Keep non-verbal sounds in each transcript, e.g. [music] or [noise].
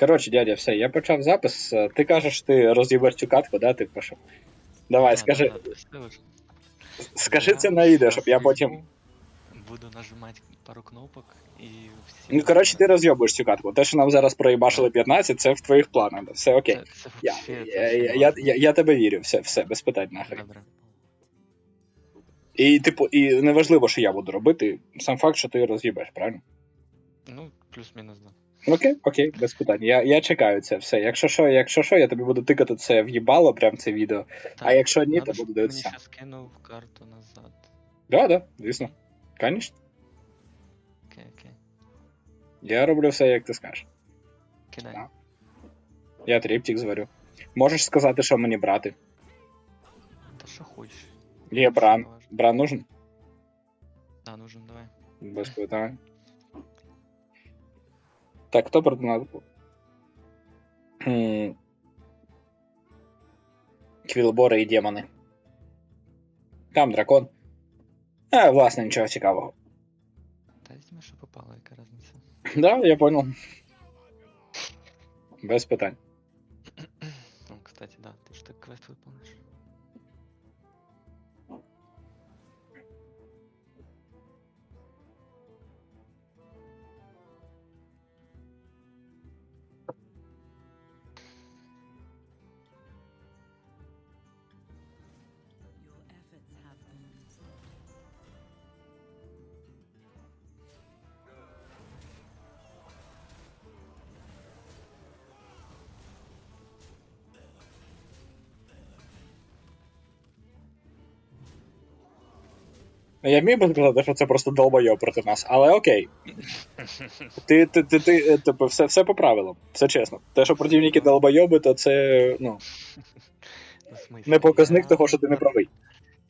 Коротше, дядя, все, я почав запис. Е, Ти кажеш, ти роз'їбеш цю катку, да? Ти пішов. Давай, Да, скажи, скажи це на відео, щоб я потім. Буду нажимати пару кнопок і всі. Ну, коротше, ти роз'єбуєш цю катку. Те, що нам зараз проїбашили 15, це в твоїх планах. Все окей. Я, я, я, я, я, я тебе вірю, все, все, без питань нахрен. Добре. І, типу, і неважливо, що я буду робити, сам факт, що ти роз'їбеш, правильно? Ну, плюс-мінус, да. Окей, окей, без питань. Я, я чекаю це все. Якщо що, якщо що, я тобі буду тикати це в'їбало, прям це відео. Так, якщо ні, то буду дивитися. зараз кинув карту назад. Да, да, звісно. Звісно. Окей, окей. Я роблю все, як ти скажеш. Кидай. Так. Я тріптик зварю. Можеш сказати, що мені брати. Та що хочеш. Є бран. Бран нужен? Да, нужен, давай. Без питань. Так, хто проти нас був? Хм. Квілбори і демони. Там дракон. А, власне, нічого цікавого. Та візьми, що попало, яка різниця. [laughs] Да, я понял. Без питань. Ну, кстати, да, ти ж так квест виконуєш. Я міг би сказати, що це просто долбойоб проти нас, але окей. [laughs] Ти, ти, ти, ти, е, типу, все, все по правилам, все чесно. Те, що противники долбойоби, то це, ну, Ну, не показник того, що ти не правий.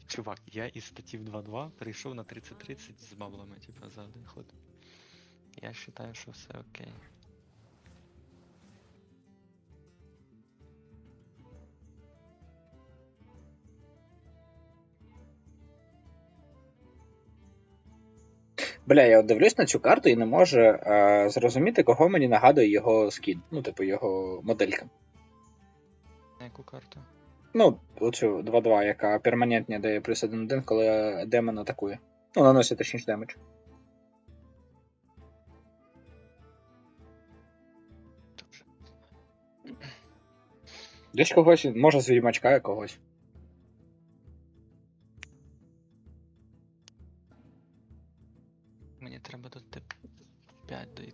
Чувак, я із статів 2.2 перейшов на 30-30 з баблами, типу, за один ход. Я вважаю, що все окей. Бля, я от дивлюсь на цю карту і не можу е, зрозуміти, кого мені нагадує його скін. Ну, типу, його моделька. На яку карту? Ну, оцю 2-2, яка перманентні дає плюс 1-1, коли демон атакує. Ну, наносить точніше демедж. Десь когось, може з відьмачка когось.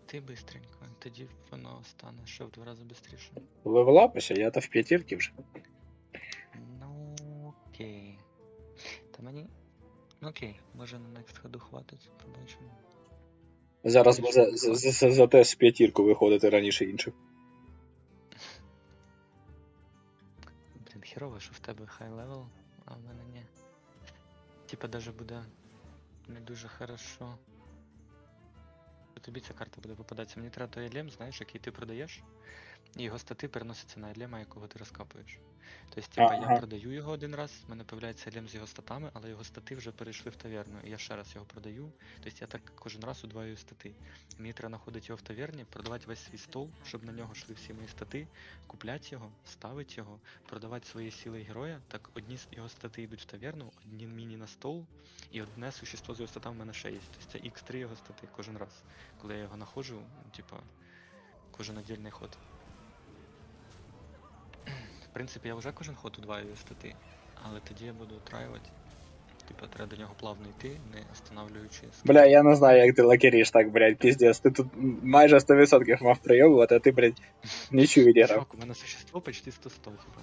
5 дойти бистренько, тоді воно стане ще в два рази швидше. Левелапися, я то в п'ятірки вже. Ну окей. Та мені. Ну окей, може на next ходу хватить, побачимо. Зараз за, за, за, за, за те з п'ятірку виходити раніше інших. Блін, херово, що в тебе хай левел, а в мене ні. Типа даже буде не дуже хорошо. Тобі ця карта буде попадатися. Мені треба той елем, знаєш, який ти продаєш, і його стати переносяться на елема, якого ти розкапуєш. Тобто, типа, Ага. я продаю його один раз, в мене появляється елем з його статами, але його стати вже перейшли в таверну, і я ще раз його продаю. Тобто я так кожен раз удвоюю стати. Мені треба знаходити його в таверні, продавати весь свій стол, щоб на нього йшли всі мої стати, купляти його, ставити його, продавати свої сили героя. Так одні його стати йдуть в таверну, одні міні на стол, і одне существо з його статами в мене ще є. Тобто це X3 його стати кожен раз. Коли я його знаходжу, ну, типа, кожен отдельний ход. В принципі, я вже кожен ход удваюю стати, але тоді я буду траювати. Типа, треба до нього плавно йти, не останавлюючи. Бля, я не знаю, як ти лакеріш так, блядь, піздець. Ти тут майже 100% мав прийомувати, а ти, блядь, нічого відіграв. Чувак, у мене существо почти 100-100, типа.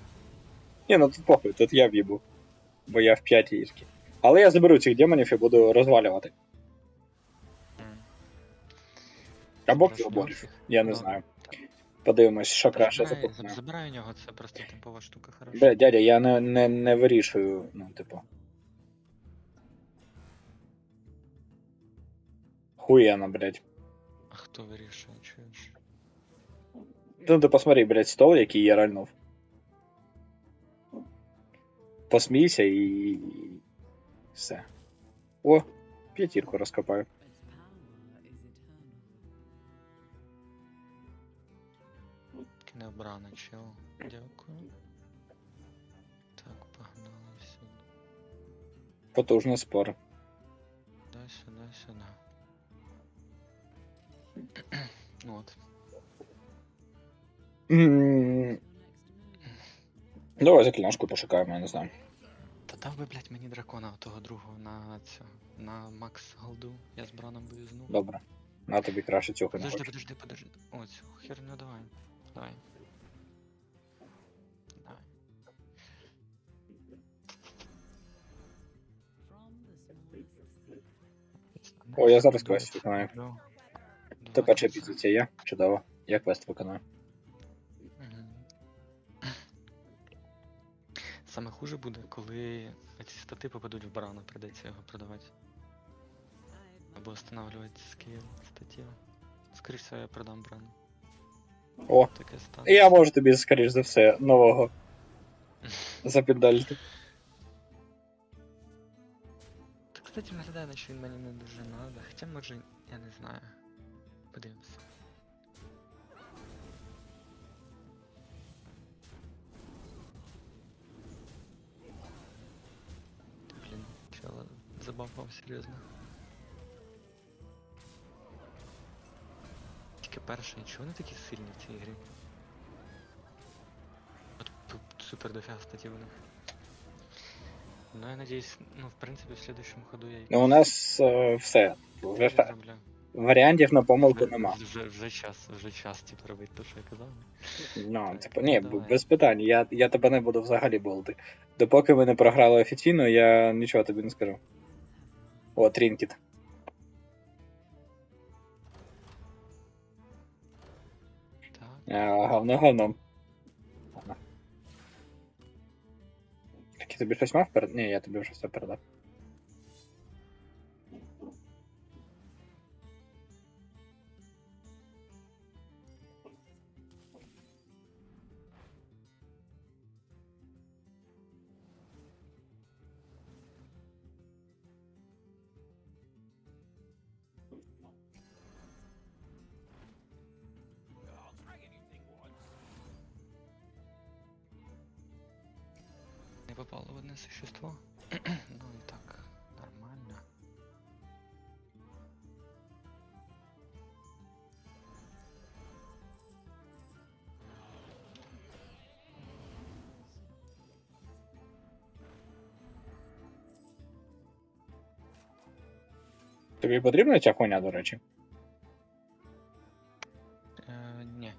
Ні, ну тут похуй, тут я в'їбу. Бо я в п'ятій ірки. Але я заберу цих демонів і буду розвалювати. Або кілборів. Я не Ну, знаю. Подивимось, що Та краще забирай, Забирай у нього, це просто типова штука, хороша. Бля, дядя, я не, не, не вирішую, ну, типу. Хуєно, блядь. А хто вирішує, чуєш? Ну ти посмотри, блядь, стол, який я ральнув. Посмійся і. Все. О, п'ятірку розкопаю. Брана, чел. Дякую. Так, погнали сюди. Потужний спор. Сюди, сюди, сюди. [clears throat] От. М, Давай закляншку пошукаємо, я не знаю. Та дав би, блядь, мені дракона того другого на цю. На Макс Голду. Я з Браном боюзну. Добре. На тобі краще цього не Подожди, хочу. подожди, подожди. О, цю херню. Давай. Давай. О, я зараз квест виконаю. То давай. позиція є. Чудово. Я квест виконую. Мгм. Саме хуже буде, коли ці стати попадуть в барана, придеться його продавати. Або встановлювати скіл статів. Скоріше всього, я продам брану. О, Таке стане. я можу тобі, скоріш за все, нового запіддальти. Кстати, виглядає, наче він мені не дуже надо. Хоча може, я не знаю. Подивимось. Та, Блін, чела забавав серйозно. Тільки перше, чого вони такі сильні в цій грі? От тут супер дофіга статів у них. Ну я надіюсь, ну в принципі в следующому ходу я Ну, у нас е, все. Вже зроблю. варіантів на помилку нема. Вже, вже час, вже час, типу, робити те, що я казав. Ну, типу, ні, Давай. без питань. Я, я тебе не буду взагалі болти. Допоки ви не програли офіційно, я нічого тобі не скажу. О, Трінкіт. Так. А, говно говном. Я тобі щось мав перед. Ні, я тобі вже все передав. Тобі потрібна ця хуйня, до речі? Е, ні.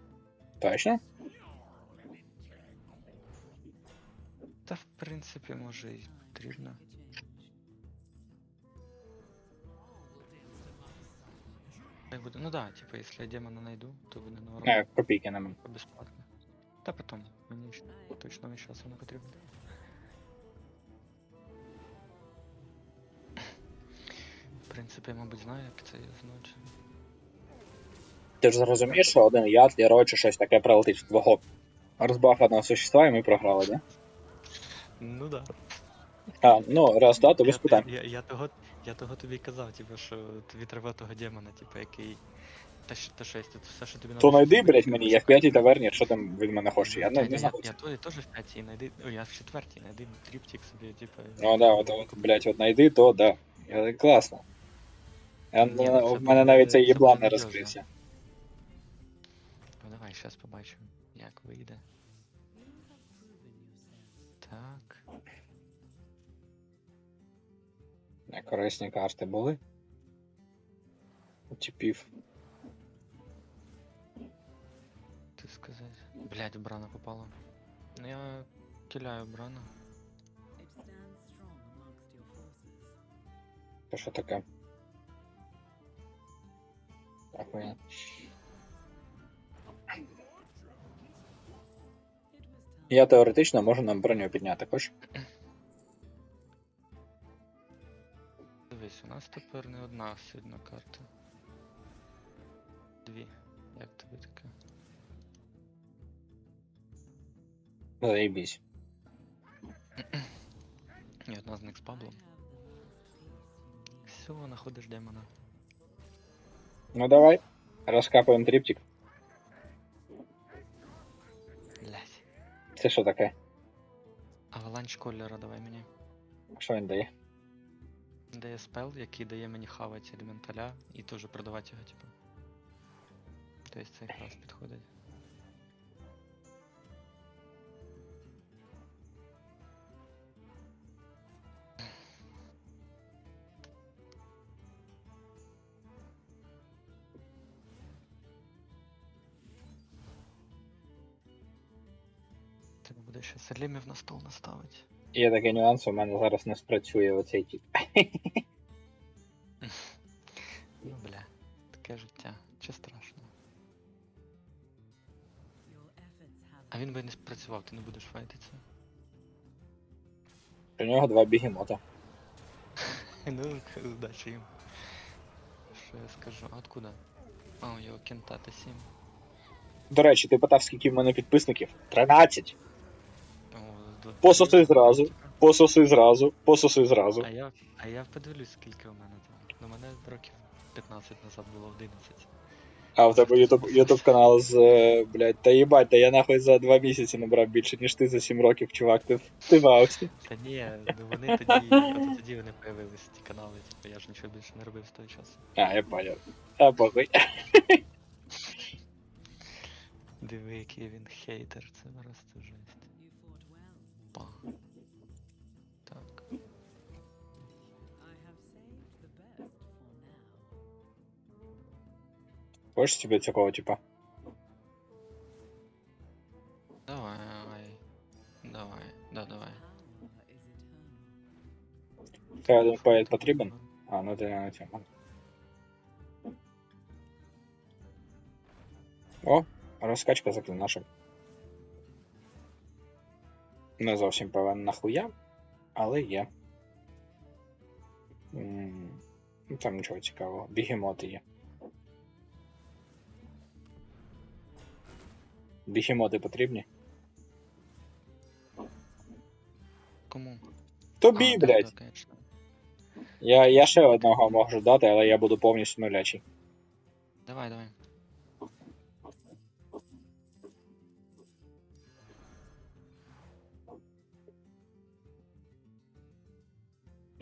Точно? Та в принципі може і потрібно. Хай буде. Ну да, типа, якщо я демона найду, то буде норм. Не, копійки на мене. Безплатно. Та потім, мені ж точно весь час воно потрібно. Принципі, я, мабуть, знаю, як це зночі. Ти ж зрозумієш, що один яд, лірой чи щось таке прилетить в твого розбафаного существа, і ми програли, да? Ну да. А, ну, раз, да, то без я. Я, я, того, я того тобі казав, типу, що тобі треба того демона, типу, який. Та, щ- та щось, тут все, що тобі То надо, найди, блять, мені, я в п'ятій таверні, що там від мене хоче. Я Та не, не знаю. я, то- я теж в п'ятій знайди. О, я в четвертій, знайди тріптик собі, типу. Ну да, от, от блять, от найди, то да. Я, класно. Я, Ні, ну це в мене навіть цей єблан не буде розкрився. Ну давай, щас побачимо, як вийде. Так. Не, Корисні карти були. У. Ти сказати. Блять, Брана попала. Ну я киляю Брана. It stands strong amongst your forces. То що таке? Was. Я теоретично можу нам броню підняти, хоч? Дивись, у нас тепер не одна сильна карта. Дві. Як тобі таке? Заєбісь. І одна з них з Паблом. Все, знаходиш демона. Ну давай. раскапаем триптик. Блять. Це що таке? Аваланч кольора давай мені. Що він дає? Дає спел, який дає мені хавати елементаля і теж продавати його, типу. Тобто це якраз підходить. Ще селімів на стол наставити. Є такий нюанс, у мене зараз не спрацює оцей тип. Ну бля, таке життя. Чи страшно? А він би не спрацював, ти не будеш файтитися. У нього два бігемота. [laughs] Ну, удачі їм. Що я скажу? А откуда? А, у його кентата 7. До речі, ти питав, скільки в мене підписників? 13! Пососи зразу. Пососи зразу, пососи зразу. А я, а я подивлюсь, скільки у мене там. Ну, мене років 15 назад було 11. А в тебе ютуб, ютуб канал з, е, блядь, та їбать, та я нахуй за два місяці набрав більше, ніж ти за 7 років, чувак, ти, ти в аусі. Та ні, ну вони тоді, от тоді вони появились, ті канали, типу, я ж нічого більше не робив з того часу. А, я понял. А похуй. Диви, який він хейтер, це просто жесть. You fought well. Па. Так. I have saved the best for now. Хочеш собі такого, типа? Давай. Давай. Да, давай. Power is eternal. Це один поет потрібен? А, ну ти не на цьому. О, розкачка заклинашок. Не зовсім певен нахуя, але є. Ну, там нічого цікавого. Бігемоти є. Бігемоти потрібні? Кому? Тобі, А, блядь. да. Я, я ще одного можу дати, але я буду повністю нулячий. Давай, давай.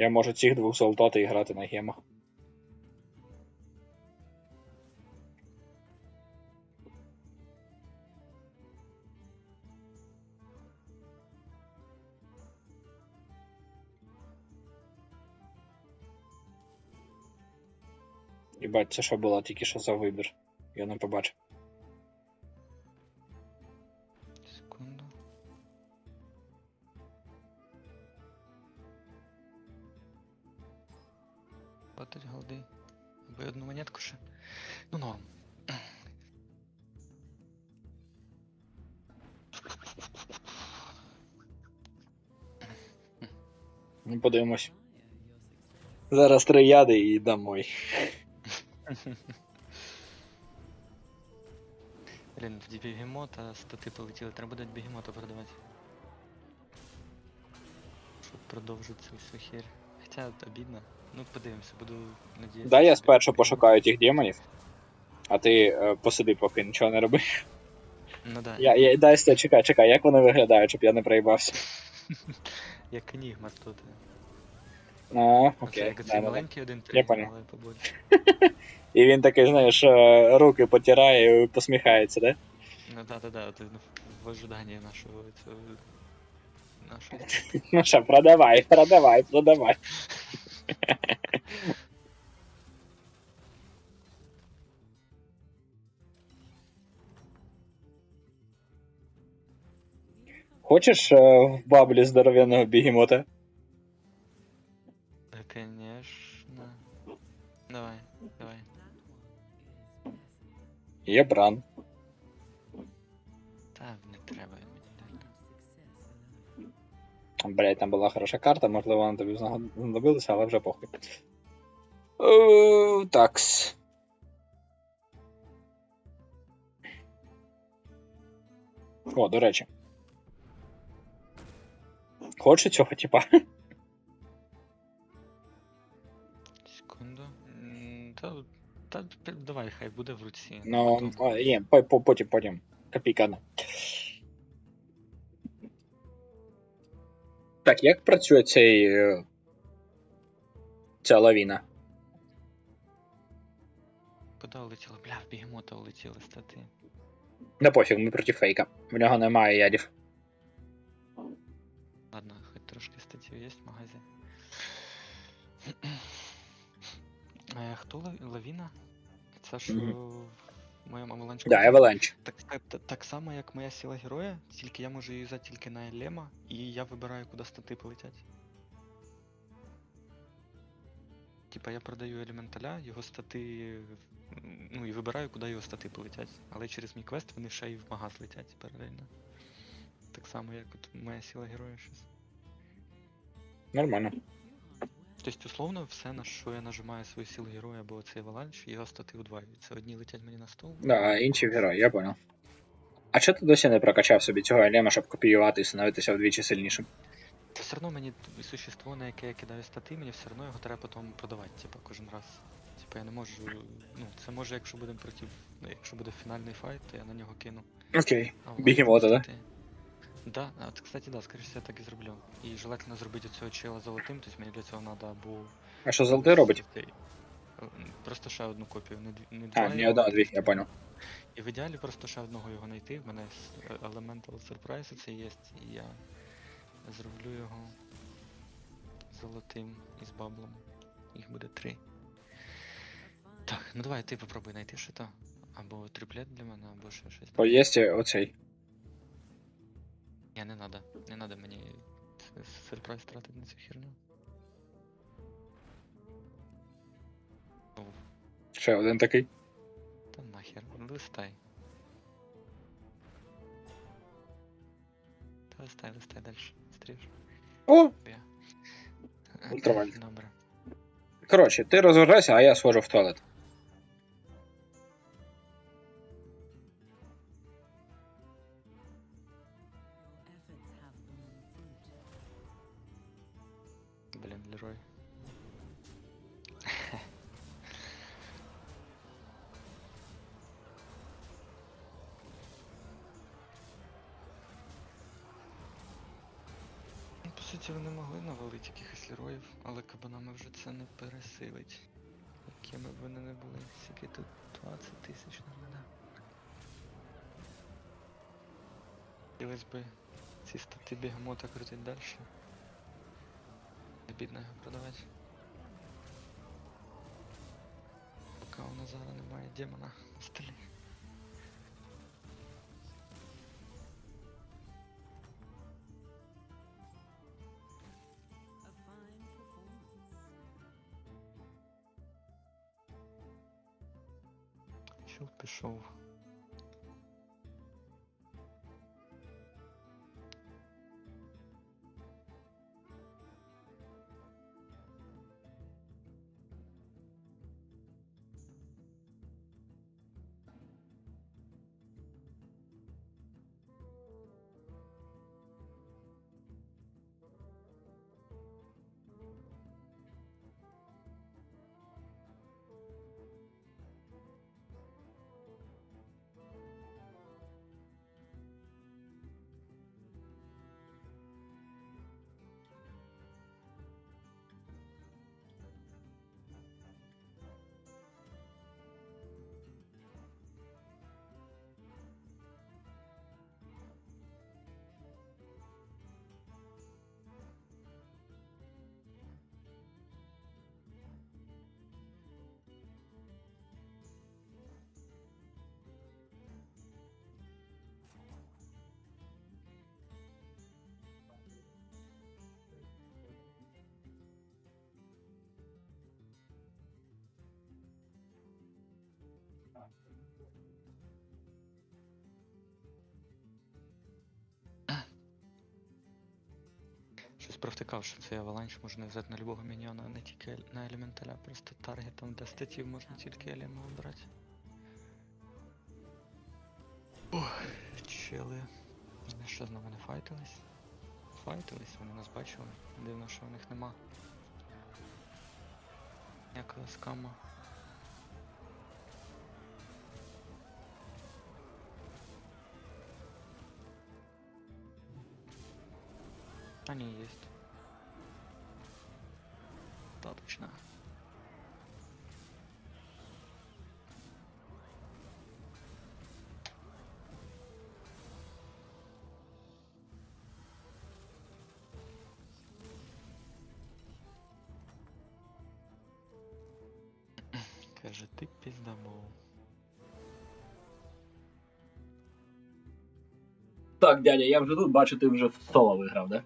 Я можу цих двох солдати і грати на гемах. Єбать, це що було тільки що за вибір. Я не побачив. Подивимось. Зараз три яди і домой. Блін, в бігемота стати полетіли, треба буде бігемота продавати. Щоб продовжити цю всю хер. Хоча обідно. Ну подивимося, буду надіятися. Дай я спершу пошукаю тих демонів, а ти е, посиди, поки нічого не роби. Ну да. Я, я, дай стой, чекай, чекай, як вони виглядають, щоб я не проїбався. [laughs] Як енігма тут. А, Окей, окей. да. маленький один понял. але побольше. [laughs] І він такий, знаєш, е, руки потирає і посміхається, да? Ну да, да, да, от, ну, в ожидании нашого. Нашого. [laughs] Ну що, продавай, продавай, продавай. [laughs] Хочеш е, в баблі здоров'яного бігемота? Конечно. Давай, давай. Є бран. Та не треба мені дати. Блять, там була хороша карта, можливо, вона тобі знадобилася, але вже похуй. Е, Такс. О, до речі. Хоче цього, типа? Хай буде в руці. Ну, є, по- по- потім, потім. Копійка. Так, як працює цей. е, ця лавіна? Куди улетіло? Бля, в бігемота улетіли стати. Не пофіг, ми проти фейка. В нього немає ядів. Ладно, хоч трошки статів є в магазі. [clears throat] Е, хто лавіна? Це ж моєму Avalanche Да, Avalanche. Так, так, так само, як моя сила героя, тільки я можу її взяти тільки на Елема, і я вибираю, куди стати полетять. Типа я продаю елементаля, його стати. Ну і вибираю, куди його стати полетять. Але через мій квест вони ще й в магаз летять паралельно. Так само, як от моя сила героя щось. Нормально. Тобто, условно, все, на що я нажимаю свою силу героя або цей валанч, його стати удваюються. Одні летять мені на стол. Да, а інші в герої, я понял. А чого ти досі не прокачав собі цього елема, щоб копіювати і становитися вдвічі сильнішим? Та все одно мені существо, на яке я кидаю стати, мені все одно його треба потім продавати, типа, кожен раз. Типа я не можу. Ну, це може, якщо будемо проти. ну, Якщо буде фінальний файт, то я на нього кину. Окей. А воно Бігемота, да? от, кстати, да, скоріше всього, я так і зроблю. І желательно зробити цього чела золотим, тобто мені для цього треба або. А що золотий робить? Просто ще одну копію, не дві. Не А, не одна, дві, я понял. І в ідеалі просто ще одного його знайти. В мене е- Elemental Surprise це є, і я зроблю його золотим із баблом. Їх буде три. Так, ну давай ти попробуй знайти що то. Або триплет для мене, або ще щось. Бо є оцей. Ні, не надо. Не надо мені сюрприз тратити на цю херню. Ще один такий. та нахер, листай. Та листай, листай далі. Стріж. О! Добре. Коротше, ти розважайся, а я схожу в туалет. Блін, Лерой. Ну, По суті, вони могли навалити якихось лероїв, але кабанами вже це не пересилить. Якими б вони не були, скільки тут 20 тисяч на мене. Хотілося би ці стати бігемота крутить далі. Не бідно його продавати. Поки у Назара немає демона на столі. A fine performance. Чел пішов. Провтикав, що цей аваланч можна взяти на любого міньйона, а не тільки на елементаля, просто таргетом для статів можна тільки елема обрати. Ох, чели. Вони що з нами не файтились? Файтились, вони нас бачили. Дивно, що в них нема. Ніякого скама. Они есть. Достаточно. Каже, ти піздабол. Так, дядя, я вже тут бачу, ти вже в соло виграв, да?